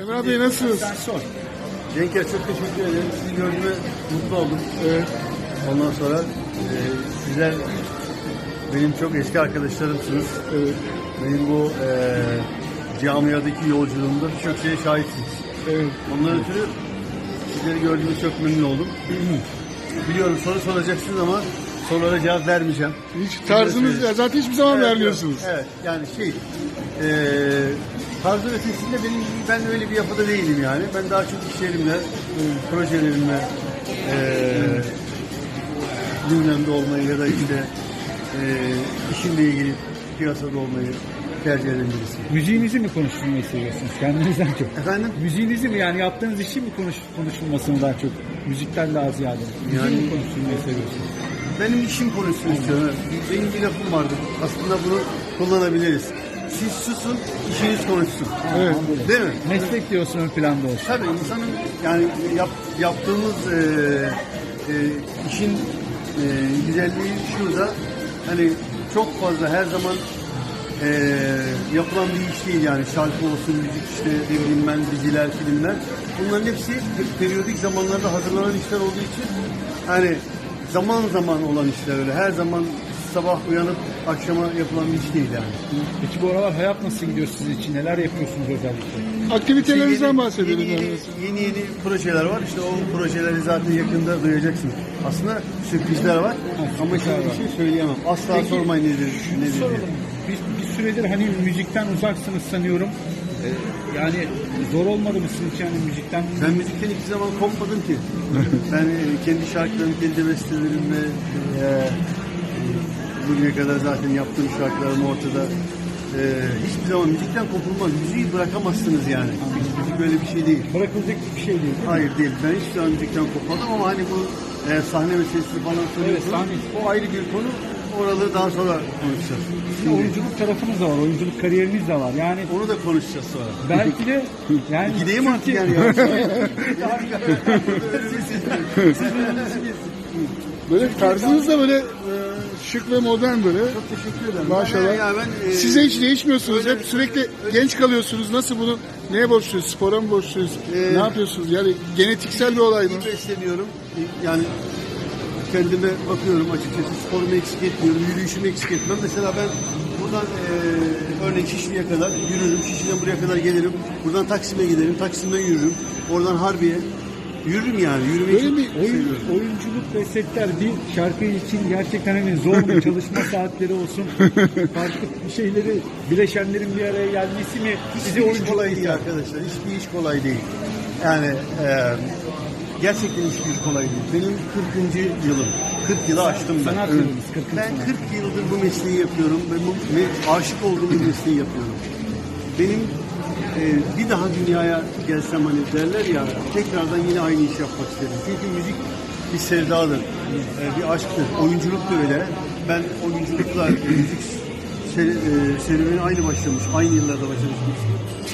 Emrah Bey nasılsınız? Sen sor. Cenker çok teşekkür ederim. Sizi gördüğüme mutlu oldum. Evet. Ondan sonra e, sizler benim çok eski arkadaşlarımsınız. Evet. Benim bu e, camiadaki yolculuğumda birçok şeye şahitsiniz. Evet. Ondan ötürü sizleri gördüğümde çok memnun oldum. Biliyorum soru soracaksınız ama sorulara cevap vermeyeceğim. Hiç tarzınız ya zaten hiçbir zaman Evet, vermiyorsunuz. Evet yani şey e, tarzın ötesinde benim ben öyle bir yapıda değilim yani. Ben daha çok işlerimle, e, projelerimle e, gündemde olmayı ya da işte e, işimle ilgili piyasada olmayı tercih eden birisiyim. Müziğinizi mi konuşturmayı seviyorsunuz kendinizden çok? Efendim? Müziğinizi mi yani yaptığınız işi mi konuş, konuşulmasını daha çok? Müzikten daha ziyade. Müziği Yani- mi konuşturmayı seviyorsunuz? Benim işim konuşsun istiyorum. Benim bir lafım vardı. Aslında bunu kullanabiliriz. Siz susun, işiniz konuşsun. Evet. Değil mi? Meslek diyorsun ön planda olsun. Tabii insanın yani yap, yaptığımız e, e, işin e, güzelliği şurada hani çok fazla her zaman e, yapılan bir iş değil yani şarkı olsun, müzik işte ne bileyim ben diziler, filmler bunların hepsi periyodik zamanlarda hazırlanan işler olduğu için hani zaman zaman olan işler öyle her zaman sabah uyanıp akşama yapılan bir iş değil yani. Peki bu aralar hayat nasıl gidiyor sizin için? Neler yapıyorsunuz özellikle? Aktivitelerinizden Yeni- bahsedelim. Yeni yeni, yeni yeni projeler var. İşte o projeleri zaten yakında duyacaksınız. Aslında sürprizler var. Ama şimdi bir şey söyleyemem. Asla Peki, sormayın nedir, nedir diye. Bir, bir süredir hani müzikten uzaksınız sanıyorum. Ee, yani zor olmadı mı sizin için müzikten? Ben müzikten hiçbir zaman kopmadım ki. ben e, kendi şarkılarımı, kendi bestelerimle e, bugüne kadar zaten yaptığım şarkılarım ortada. E, hiçbir zaman müzikten kopulmaz. Müziği bırakamazsınız yani. Müzik böyle bir şey değil. Bırakılacak bir şey değil. değil? Hayır değil. Ben hiç zaman müzikten kopmadım ama hani bu e, sahne meselesi falan soruyorsunuz. sahne. O ayrı bir konu. Oraları daha sonra konuşacağız. Sizin oyunculuk tarafınız da var, oyunculuk kariyeriniz de var. Yani Onu da konuşacağız sonra. belki de yani Gideyim artık Türkiye- yani. ya. Böyle tarzınız da böyle e, şık ve modern böyle. Çok teşekkür ederim. Maşallah. Ya ben, e, Size hiç değişmiyorsunuz. öyle- Hep sürekli genç kalıyorsunuz. Nasıl bunu? Neye borçluyuz? Spora mı borçluyuz? Ee, ne yapıyorsunuz? Yani genetiksel bir olay mı? iyi besleniyorum. Yani kendime bakıyorum açıkçası. Sporumu eksik etmiyorum. Yürüyüşümü eksik etmem. Mesela ben buradan e, örneğin Şişli'ye kadar yürürüm. Şişli'den buraya kadar gelirim. Buradan Taksim'e giderim. Taksim'den yürürüm. Oradan Harbiye. Yürürüm yani. Yürümeyi Böyle çok bir Oyun, seviyorum. oyunculuk ve setler bir şarkı için gerçekten hani zor mu çalışma saatleri olsun farklı şeyleri bileşenlerin bir araya gelmesi mi Hiçbir iş oyunculuk kolay değil arkadaşlar. Hiçbir iş kolay değil. Yani e, gerçekten hiçbir iş kolay değil. Benim 40. yılım. 40 yılı aştım ben. Sanat yılınız 40. Ben sanat. 40 yıldır bu mesleği yapıyorum ve, bu, ve aşık olduğum bir mesleği yapıyorum. Benim e, bir daha dünyaya gelsem hani derler ya tekrardan yine aynı iş yapmak isterim. Çünkü müzik bir sevdadır, e, bir aşktır. Oyunculuk da öyle. Ben oyunculukla müzik seri, e, serüveni aynı başlamış, aynı yıllarda başlamış birisiyim.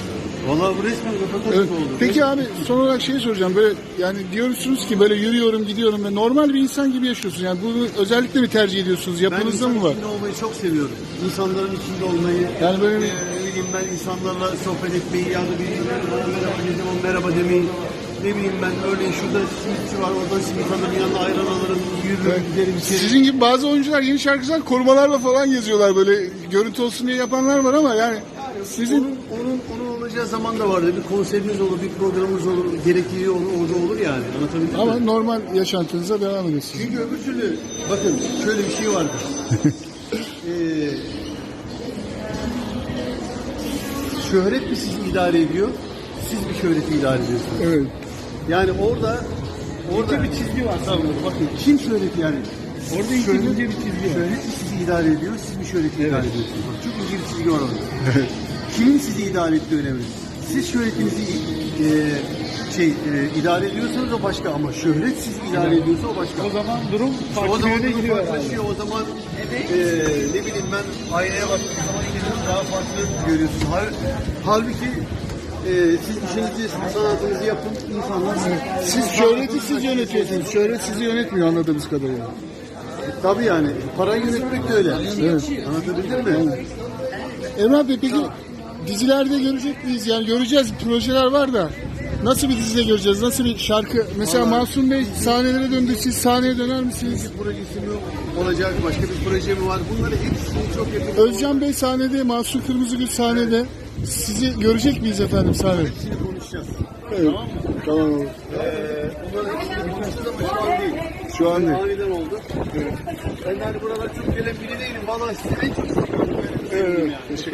Vallahi bu resmen röportaj Evet. oldu. Peki abi son olarak şey soracağım. Böyle yani diyorsunuz ki böyle yürüyorum gidiyorum ve normal bir insan gibi yaşıyorsunuz. Yani bunu özellikle mi tercih ediyorsunuz? ben Yapınızda mı var? içinde olmayı çok seviyorum. İnsanların içinde olmayı, Yani böyle e, ne bileyim ben insanlarla sohbet etmeyi ya da bir merhaba dediğim zaman merhaba demeyi. Ne bileyim ben örneğin şurada simitçi var, oradan simit alırım, yanına ayran alırım, yürürüm, giderim içeri. Sizin gibi bazı oyuncular yeni şarkıcılar korumalarla falan geziyorlar böyle görüntü olsun diye yapanlar var ama yani sizin Onun, onun, onun olacağı zaman da vardı. Bir konseriniz olur, bir programınız olur, gerektiği olur, orada olur yani. Anlatabildim ama mi? normal yaşantınıza devam ediyorsunuz. Çünkü öbür türlü, bakın şöyle bir şey vardır. ee, şöhret mi sizi idare ediyor? Siz bir şöhreti idare ediyorsunuz. Evet. Yani orada orada bir çizgi var Tamam, bakın kim şöhret yani? Orada ince Şöhret- bir çizgi var. Şöhret mi sizi idare ediyor? Siz bir şöhreti idare ediyorsunuz. Bak, çok ince bir çizgi var orada. Kimin sizi idare ettiği önemli. Siz şöhretinizi e, şey e, idare ediyorsanız o başka ama şöhret sizi idare ediyorsa o başka. O zaman durum O farklı zaman yöne durum gidiyor farklılaşıyor. O zaman e, ne bileyim ben aynaya baktığım zaman kendinizi daha farklı görüyorsun. Hal, halbuki e, siz işinizi, sanatınızı yapın, insanlar Siz şöhreti siz yönetiyorsunuz. Şöhret sizi yönetmiyor anladığımız kadarıyla. Tabii yani. Parayı yönetmek de öyle. Evet. Anlatabildim mi? Emrah Bey peki dizilerde görecek miyiz? Yani göreceğiz projeler var da. Nasıl bir dizide göreceğiz? Nasıl bir şarkı? Mesela Vallahi- Masum Bey sahnelere döndü. Siz sahneye döner misiniz? Bir projesi mi olacak, başka bir proje mi var? Bunları hepsini çok yakın Özcan Bey sahnede, Mahsun Kırmızıgül sahnede. Sizi görecek miyiz efendim sahnede? hepsini konuşacağız. Evet. Tamam olur. Ee, bunların hepsini konuşacağız ama şu an değil. Şu an değil. Aniden oldu. Ben de hani buralar çok gelen biri değilim. Vallahi size çok seviyorum. Evet. Teşekkür